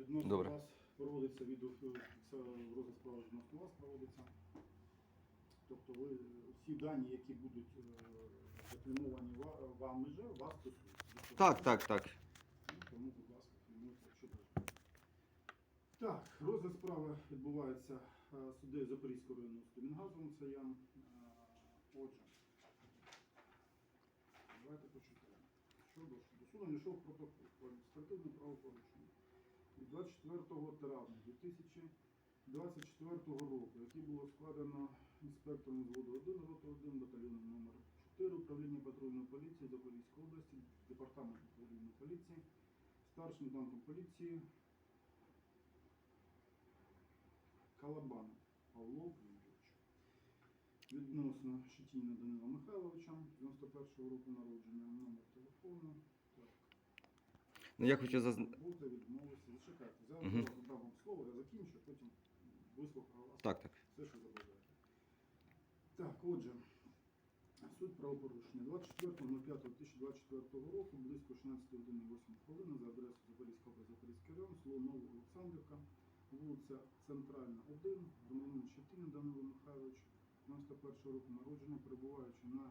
Відносно Добре. вас проводиться відео, це розгляд справи відносно вас проводиться. Тобто ви всі дані, які будуть е, зафільмовані ва- вами же, вас стосуються. Так, так, так. Ну, Тому, будь ласка, фільмуйте, якщо бажаєте. Так, розгляд справи відбувається е, суддею Запорізького району я. Е, Отже, давайте почитаємо. Що до, суду не йшов протокол про адміністративне правопорушення від 24 травня 2024 року, який було складено інспектором зводу 1, роти 1, батальйоном номер 4 управління патрульної поліції Запорізької області, департаменту патрульної поліції, старшим лейтенантом поліції Калабаном Павло Юрійович. Відносно Щетіна Данила Михайловича, 91-го року народження, номер телефону. Ну, я хочу зазн... Бути відмовитися. Зачекайте. Зараз Мгм. я задам вам слово, я закінчу, потім вислухаю вас. Так, так. Все, що забажаєте. Так, отже, суть правопорушення. 24.05.2024 року, близько 16 години 8 хвилини за адресою Запорізька область, Запорізький район, село Олександрівка, вулиця Центральна, 1, громадянин Щетина Данило Михайлович, 91 року народження, перебуваючи на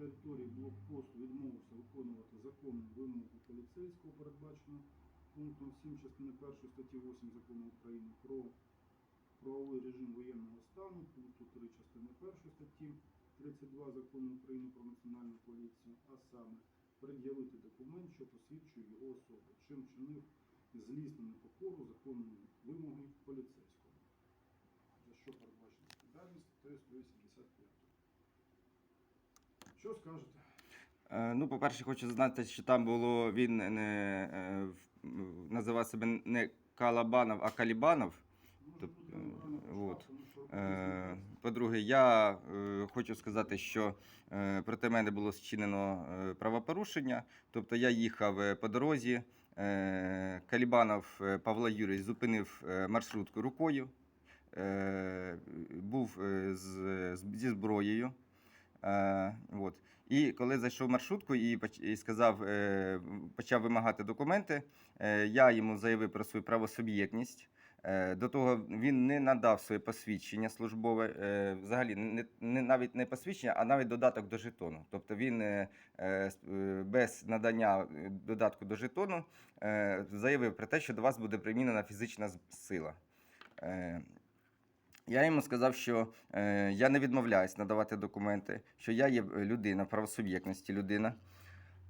території блокпосту, відмовився виконувати законну вимогу поліцейського, передбачену пунктом 7 частини 1 статті 8 закону України про правовий режим воєнного стану, пункту 3 частини 1 статті 32 закону України про національну поліцію, а саме пред'явити документ, що посвідчує його особу, чим чинив злісну непокору законної вимоги поліцейського. За що передбачена відповідальність статтею 185. Що скажете? Е, Ну, по-перше, хочу знати, що там було він не е, в- м, називав себе не Калабанов, а Калібанов. Е, от. Е, По-друге, я е, хочу сказати, що е, проти мене було зчинено е, правопорушення. Тобто я їхав е, по дорозі. е, Калібанов е, Павло Юрійович зупинив е, маршрутку рукою, е, був е, зі зброєю. Е, от. І коли зайшов в маршрутку і, і сказав, е, почав вимагати документи, е, я йому заявив про свою правосуб'єктність. Е, До того він не надав своє посвідчення службове, е, взагалі не, не навіть не посвідчення, а навіть додаток до жетону. Тобто він е, е, е, без надання додатку до жетону е, заявив про те, що до вас буде примінена фізична сила. Е, Я йому сказав, що е, я не відмовляюсь надавати документи, що я є людина, правосуб'єктності людина.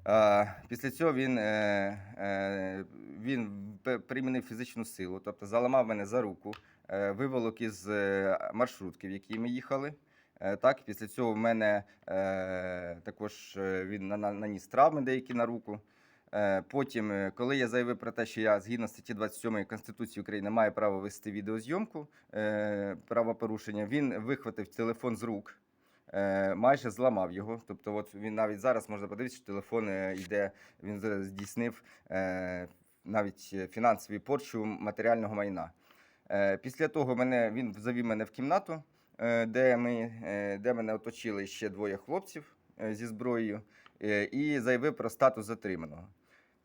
Е, після цього він, е, е, він примінив фізичну силу, тобто заламав мене за руку, е, виволок із е, маршрутки, в якій ми їхали. Е, так, після цього в мене е, також е, він на- на- наніс травми деякі на руку. Е, Потім, е, коли я заявив про те, що я згідно статті 27 Конституції України маю право вести відеозйомку е, правопорушення, він вихватив телефон з рук, майже зламав його. Тобто, от він навіть зараз можна подивитися, що телефон йде, він здійснив навіть фінансові порчу матеріального майна. Після того мене, він завів мене в кімнату, де, ми, де мене оточили ще двоє хлопців зі зброєю, і заявив про статус затриманого.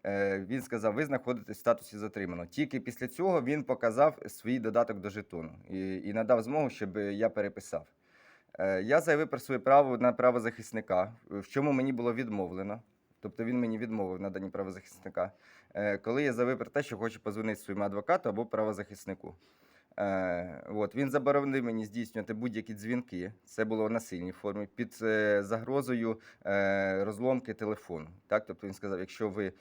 Е, Він сказав, ви знаходитесь в статусі затриманого. Тільки після цього він показав свій додаток до жетону і, і надав змогу, щоб я переписав. Е, Я заявив про своє право на право захисника, в чому мені було відмовлено. Тобто він мені відмовив надані правозахисника, Е, коли я заявив про те, що хочу позвонити своєму адвокату або правозахиснику. Е, от, він заборонив мені здійснювати будь-які дзвінки. Це було в насильній формі під е, загрозою е, розломки телефону. Так, тобто він сказав, якщо ви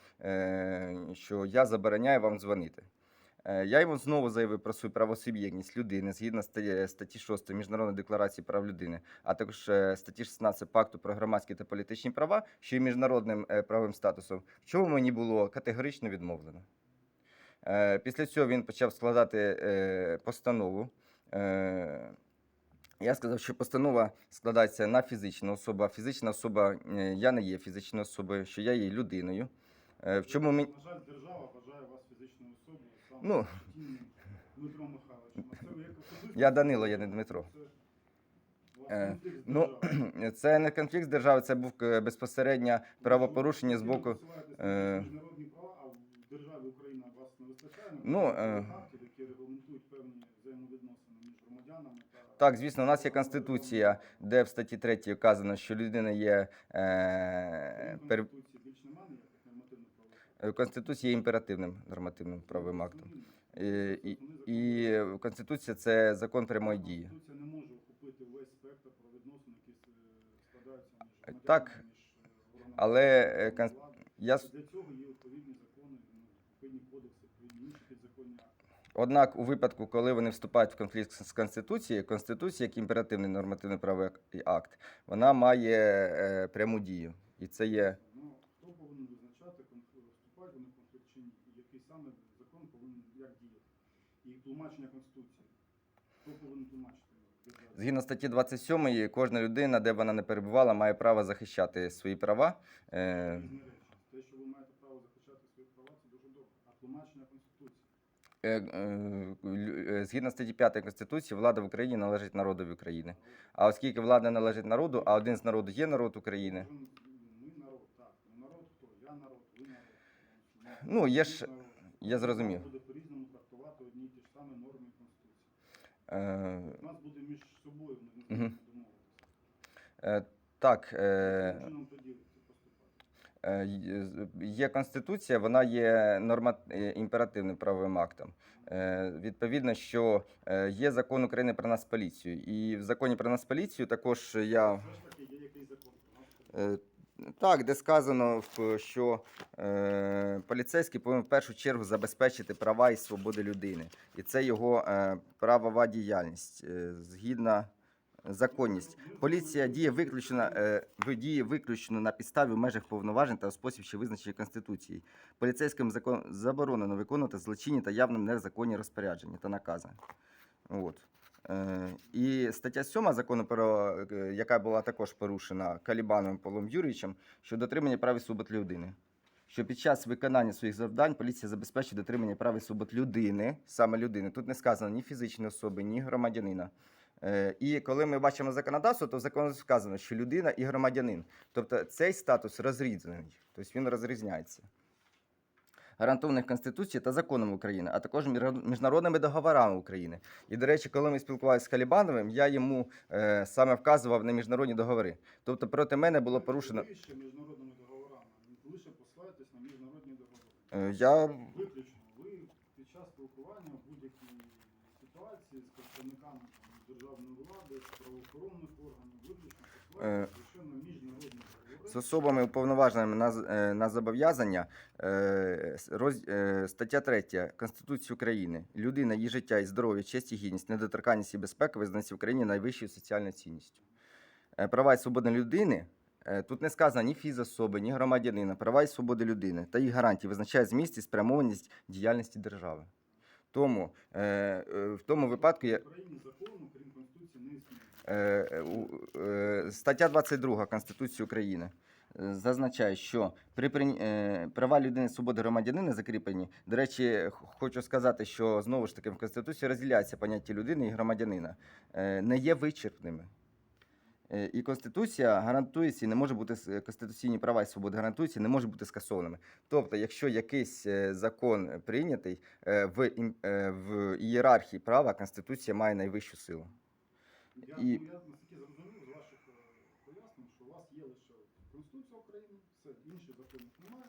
що я забороняю вам дзвонити. Я йому знову заявив про свою правосуб'єктність людини згідно ста- статті 6 Міжнародної декларації прав людини, а також статті 16 Пакту про громадські та політичні права, що є міжнародним правовим статусом, в чому мені було категорично відмовлено. Е, Після цього він почав складати е, постанову. Е, Я сказав, що постанова складається на фізичну особу, а фізична особа я не є фізичною особою, що я є людиною. В чому мені. На жаль, держава вважає вас фізичною особою, саме Ну. Дмитром Михайловичем. А це ви як особисто- Я Данило, я не Дмитро. Це у вас Е, конфлікт з Ну, державою. це не конфлікт з державою, це був е, безпосередньо правопорушення з Ви боку. е, міжнародні права, а в державі Україна вас не вистачає Ну, е, актів, які регламентують певні взаємовідносини між громадянами та Так, звісно, у нас є конституція, де в статті 3 вказано, що людина є е, пер... Конституції більш немає ніяких нормативних правових. е, Конституція є імперативним нормативним правовим актом. Е, І, і Конституція це закон прямої дії. Конституція не може охопити весь спектр правовідносин, які е, складаються між Е, громадянами, так, між е, органами але, е. Я с- Для цього є відповідні закони, ну, відповідні кодекси, відповідні інші підзаконні акти. Однак, у випадку, коли вони вступають в конфлікт з Конституцією, Конституція, як імперативний нормативний правовий акт, вона має е, пряму дію. І це є Ну, хто повинен визначати, вступають вони в конфлікт чи ні, і який саме закон повинен як діяти. І тлумачення Конституції. Хто повинен тлумачити? згідно статті 27, кожна людина, де б вона не перебувала, має право захищати свої права. Е, Різні речі. Те, що ви маєте право захищати свої права, це дуже добре. А тлумачення Конституції. е, е, лю- е, Згідно статті 5 Конституції, влада в Україні належить народові України. А оскільки влада належить народу, а один з народу є народ України. Ну, народ. Ну, є ж- я зрозумів. Буде по-різному трактувати одні й ті ж самі норми Конституції. Е, У нас буде між собою не домовитися. е, Так, е, чином тоді це поступати? Е, й- з- Є конституція, вона є норма е, імперативним правовим актом. Е, Відповідно, що е, є закон України про нас поліцію, і в законі про нас поліцію також я е, так, де сказано, що е, поліцейський повинен в першу чергу забезпечити права і свободи людини, і це його е, правова діяльність е, згідно законність. Поліція діє виключно е, діє виключно на підставі в межах повноважень та у спосіб, що визначені Конституцією. Поліцейським закон заборонено виконувати злочинні та явно незаконні розпорядження та накази. От. Е, і стаття 7 закону, про, е, яка була також порушена Калібановим Павлом Юрійовичем, що дотримання прав і свобод людини. Що під час виконання своїх завдань поліція забезпечує дотримання прав і свобод людини, саме людини. Тут не сказано ні фізичної особи, ні громадянина. Е, І коли ми бачимо законодавство, то в законі сказано, що людина і громадянин. Тобто цей статус розрізаний, тобто він розрізняється. Гарантованих Конституцією та законом України, а також міжнародними договорами України. І, до речі, коли ми спілкувалися з Калібановим, я йому е, саме вказував на міжнародні договори. Тобто проти мене було порушено. Ви ще міжнародними договорами. Лише посилаєтесь на міжнародні договори. Е, я Виключно. Ви під час спілкування в будь-якій ситуації з представниками там, державної влади, з правоохоронних органів, виключно лише міжнародні договори. з особами уповноваженими на, з- е, на зобов'язання е, с- роз, е, стаття 3 Конституції України. Людина, її життя і здоров'я, честь і гідність, недоторканність і безпека визнається в Україні найвищою соціальною цінністю. Е, Права і свободи людини. е, Тут не сказано ні фізособи, ні громадянина. Права і свободи людини та їх гарантії визначають зміст і спрямованість діяльності держави. Тому е, е, в тому випадку я, В Україні закону, крім Конституції, Е, е, Стаття 22 Конституції України е, зазначає, що при права людини, свободи громадянина закріплені. До речі, хочу сказати, що знову ж таки в Конституції розділяється поняття людини і громадянина, не є вичерпними. І Конституція гарантується не може бути конституційні права і свободи гарантуються, не можуть бути скасованими. Тобто, якщо якийсь закон прийнятий в ієрархії права, Конституція має найвищу силу. Я, І- ну, я наскільки зрозумів з ваших е, пояснень, що у вас є лише Конституція України, все, інших законів немає,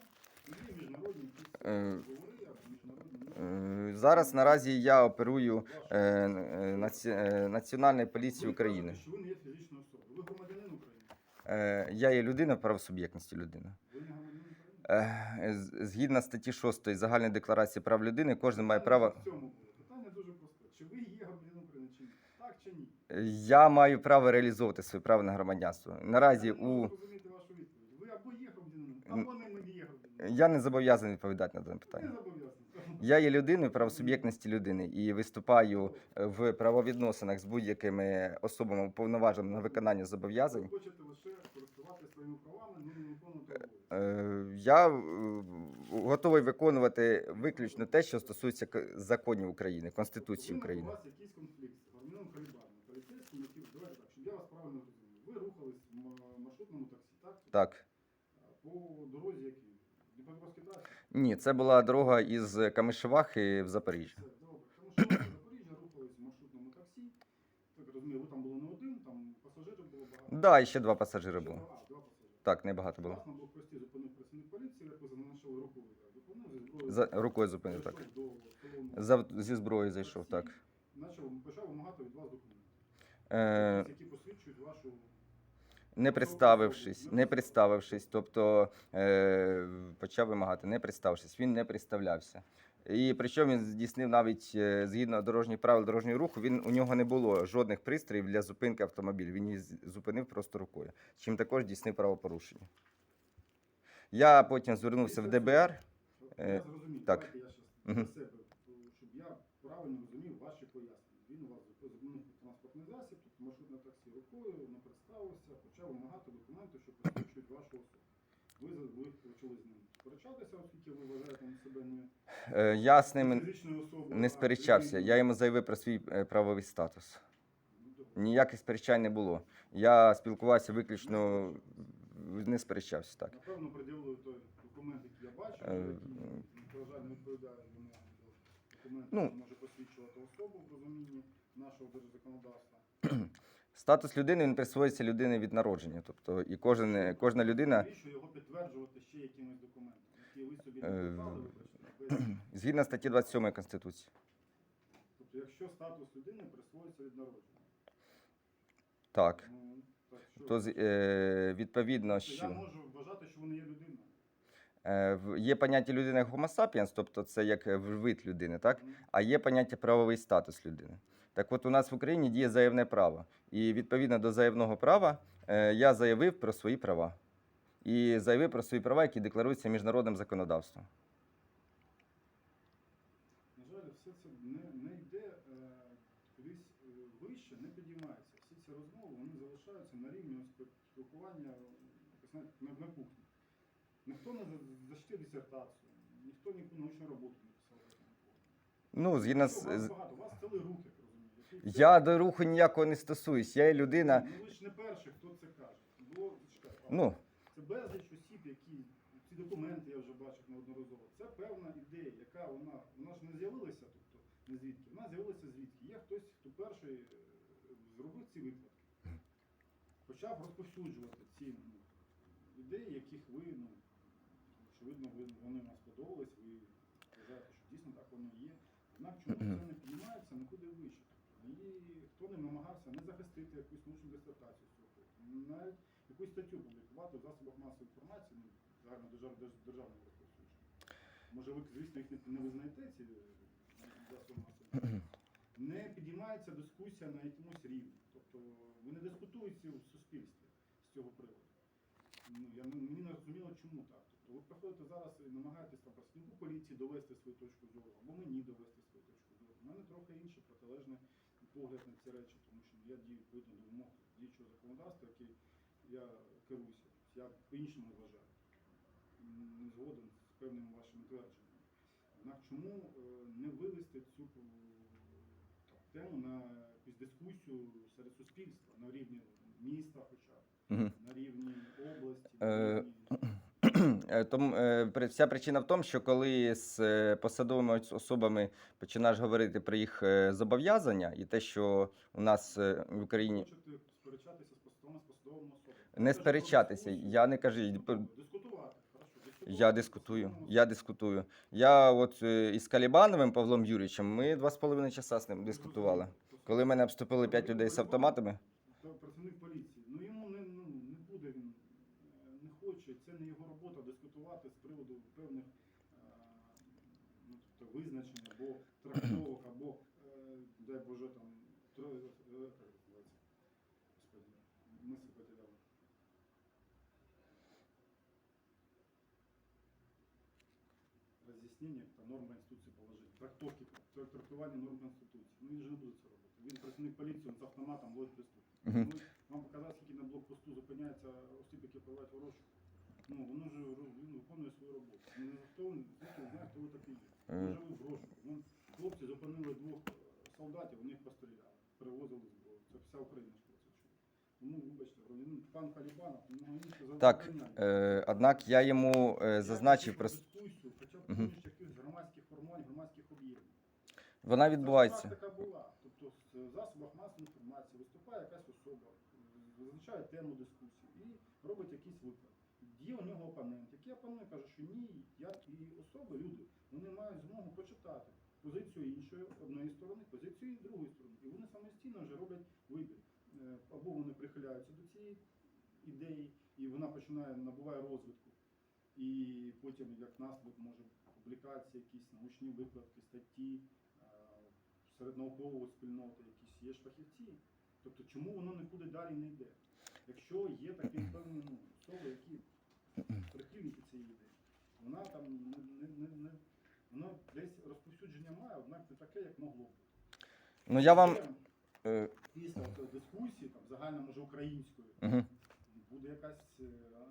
і є міжнародні якісь Е, договори, або міжнародні Е, Зараз наразі я оперую е, е, наці- е, Національної поліції України. кажете, що ви не є фізичною особою. Ви громадянин України. Е, Я є людина правосуб'єктності людини. Ви не громадянин України. Е, Згідно статті 6 Загальної декларації прав людини, кожен має право. В цьому було. Питання дуже просте. Чи ви є громадянин України чи ні? Так чи ні? Я маю право реалізовувати своє право на громадянство. Наразі у. Ви або є громадянином, або не є громадянином. я не зобов'язаний відповідати на дане питання. Я є людиною правосуб'єктності людини і виступаю е, в правовідносинах з будь-якими особами уповноваженими на виконання зобов'язань. Хочете лише користуватися своїми правами, не виконувати. Е, Я е, готовий виконувати виключно те, що стосується законів України, Конституції України. У вас з громадянином Калібаном, поліцейським, який, давайте так, щоб я вас правильно розумів. Ви рухались в м- маршрутному таксі, так? Так. По дорозі якій? Дніпропетровській трасі? Ні, це була дорога із Камишевахи в Запоріжжя. Добре. Тому що Запоріжжя рухались в маршрутному таксі. Так розумію, ви там було не один, там пасажирів було багато. Да, і ще два пасажири було. а, два пасажири. Так, небагато було. Вас на блокпості зупинив працівник поліції, як ви зазначили рукою. Зупинив. За рукою зупинив так. За, зі зброї зайшов, так. Почав вимагати від вас документи, Е, які посвідчують вашу не представившись, не представившись, тобто е, почав вимагати, не представившись, він не представлявся. І причому він здійснив навіть е, згідно дорожніх правил дорожнього руху, він у нього не було жодних пристроїв для зупинки автомобіля. Він її зупинив просто рукою, чим також здійснив правопорушення. Я потім звернувся в ДБР. Я Е, зрозумів. так. Я щас для себе, щоб я правильно розумів ваші пояснення. Він у вас зупинив транспортний засіб, тобто маршрутне таксі рукою, не представився, почав вимагати документи, що посвідчують вашу особу. Ви, ви почали з ним сперечатися, оскільки ви вважаєте на себе не Е, Я з ним фізичною особою. не а сперечався. Я йому заявив про свій е, правовий статус. Ну, добре. Ніяких сперечань не було. Я спілкувався виключно, не сперечався так. Напевно, приділили той документ, який я бачив, Е, який, на жаль, не відповідає вимогам до документу, Ну. який може посвідчувати особу в розумінні нашого держзаконодавства. Статус людини він присвоюється людині від народження. Тобто, і кожен, кожна людина, Навіщо його підтверджувати ще якимось документом, які ви собі Е, не писали, вибачте, згідно статті 27 Конституції. Тобто, якщо статус людини присвоюється від народження, Так. ну, так що, То з- е, відповідно, то я що можу вважати, що вони є людиною. е, в- є поняття людини як Homo sapiens, тобто це як е, вид людини, так? А є поняття правовий статус людини. Так от у нас в Україні діє заявне право. І відповідно до заявного права е, я заявив про свої права. І заявив про свої права, які декларуються міжнародним законодавством. На жаль, все це не, не йде е, кудись е, вище, не підіймається. Всі ці розмови вони залишаються на рівні спілкування на, на кухні. Ніхто не за- защитив дисертацію, ніхто ніяку научну роботу не писав. Ну, згідно з. вас багато, у вас цілий який- Я до руху ніякого не стосуюсь. Я є людина. Ну ви ж не перший, хто це каже. Було чекай, Ну, Це безліч осіб, які ці документи я вже бачив неодноразово. Це певна ідея, яка вона, вона ж не з'явилася, тобто не звідки. Вона з'явилася звідки. Є хтось, хто перший е, зробив ці викладки. Почав розповсюджувати ці ну, ідеї, яких ви, ну, очевидно, ви, вони вам сподобались, ви вважаєте, що дійсно так воно є. Однак чому це не піднімається нікуди вище? І хто не намагався не захистити якусь научну дисертацію навіть якусь статтю публікувати в засобах масової інформації, ну, загально держав- держ- державному. Може, ви, звісно, їх не, не визнаєте, ці е, засоби масової інформації. Не підіймається дискусія на якомусь рівні. Тобто вони дискутують ці в суспільстві з цього приводу. Ну, я, мені не зрозуміло, чому так. Тобто ви приходите зараз і намагаєтесь там працівнику поліції довести свою точку зору, або мені довести свою точку зору. У мене трохи інший протилежний погляд на ці речі, тому що я дію відповідно до вимог діючого законодавства, який я керуюся. Я по-іншому вважаю. Не згоден з певними вашими твердженнями. Однак чому е, не вивести цю е, тему на якусь дискусію серед суспільства на рівні міста, хоча б, на рівні області, на рівні Е, Тому е, вся причина в тому, що коли з е, посадовими особами починаєш говорити про їх е, зобов'язання і те, що у нас е, в Україні сперечатися з посадовими з посадовими особами. не сперечатися, я не кажу, Дискутувати, дискутувати. Я дискутую. Я дискутую. Я от е, із Калібановим Павлом Юрійовичем ми два з половиною часа з ним дискутували. Коли мене обступили п'ять людей з автоматами, певних е, ну, тобто визначень або трактовок, або, е, дай Боже, там, тро, е, як це називається? Господи, мисль потеряв. Роз'яснення та норм Конституції положити. Трактовки, тр- трактування норм Конституції. Ну він же не буде це робити. Він працівник поліції, він з автоматом ловить преступників. Мгм. Ну, Вам показав, скільки на блокпосту зупиняється осіб, які перебувають в розшуку. Ну, воно ж він виконує свою роботу. Ну, хто він, звідки знає, хто ви такі є. Е. Може ви в розшуку. Вон, хлопці зупинили двох е, солдатів, вони їх постріляли, перевозили зброю. Це вся Україна ж про це чує. Тому, вибачте, громадянин пан Халібанов, у нього інше так, е, однак я йому е, зазначив про дискусію, хоча б Мгм. якихось громадських формувань, громадських об'єктів. Вона Це ж відбувається. практика була. Тобто в засобах масової інформації виступає якась особа, визначає тему дискусії і робить якийсь виклад. Є у нього опонент, який опонує, каже, що ні, я і особи, люди, вони мають змогу почитати позицію іншої одної сторони, позицію і другої сторони. І вони самостійно вже роблять вибір. Е, Або вони прихиляються до цієї ідеї, і вона починає набуває розвитку. І потім, як наслідок, може публікації, якісь научні викладки, статті, е, серед наукової спільноти, якісь є ж фахівці. Тобто, чому воно не буде далі не йде? Якщо є такі певні ну, особи, які прихильники цієї ідеї, вона там не, не, не, воно десь розповсюдження має, однак не таке, як могло б. Ну я вам. Е, Після от дискусії, там, загально, може, української, мгм. буде якась е,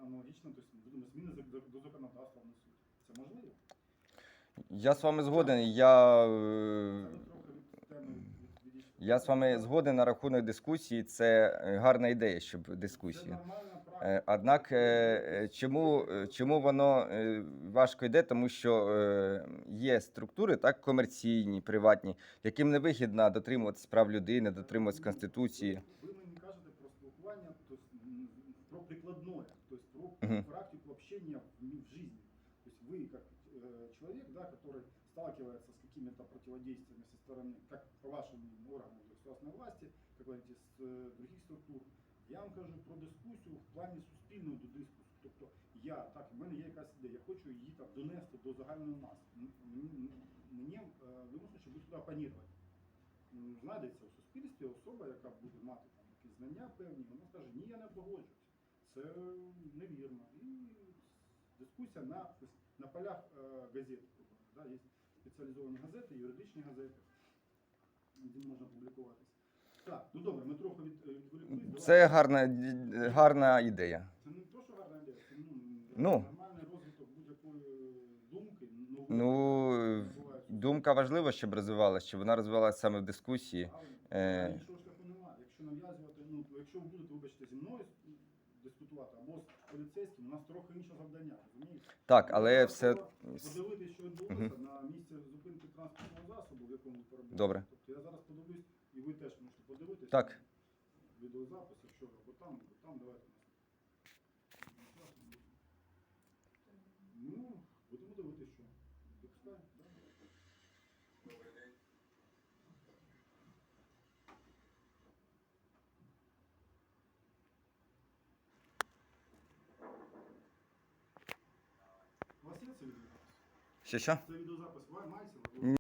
аналогічна, тобто будемо зміни до, до законодавства внесуть. Це можливо? Я з вами згоден. Я, Це е, ми трохи від теми від- відійшли. я з вами згоден на рахунок дискусії. Це е, гарна ідея, щоб Це дискусія. нормальна. Однак, е, е, чому, е, чому воно е, важко йде? Тому що е, є структури, так, комерційні, приватні, яким не вигідно дотримуватися прав людини, дотримуватися конституції. Ви мені кажете про спілкування, тобто, м, про прикладное, тобто про Мгм. практику общения в, в жизни. То есть вы как э, человек, да, который сталкивается с какими-то противодействиями со стороны, как по вашим органам государственной власти, как говорите, с э, других структур. Я вам кажу про дискусію в плані суспільної до дискусії. Тобто я, так, в мене є якась ідея, я хочу її так донести до. М- м- Мені е, вимушено, щоб туди опонірувати. М, знайдеться в суспільстві особа, яка буде мати там якісь знання певні, вона скаже, ні, я не погоджуюсь. Це невірно. І дискусія на, на полях е, газет. Да? Є спеціалізовані газети, юридичні газети, де можна публікуватися. Так, ну добре, ми трохи від, е, відволіклись. Це гарна, гарна ідея. Це не то, що гарна ідея, це ну, Ну. нормальний розвиток будь-якої думки. нової, Ну, е, відбувається. думка важлива, щоб розвивалася, щоб вона розвивалася саме в дискусії. Правильно? Е. Іншого шляху немає. Якщо нав'язувати, ну якщо ви будете, вибачте, зі мною дискутувати або з поліцейським, у нас трохи інше завдання, розумієте? Так, але все. подивитися, що відбулося на місці зупинки транспортного засобу, в якому ви перебуваєте. Добре. Тобто я зараз подивлюсь, і ви теж. Так. Відеозапис, якщо або там, або там, давайте. Ну, будемо дивитися, що. Допускаємо, так? У вас є це відеозапис? Що що? Це відеозапис?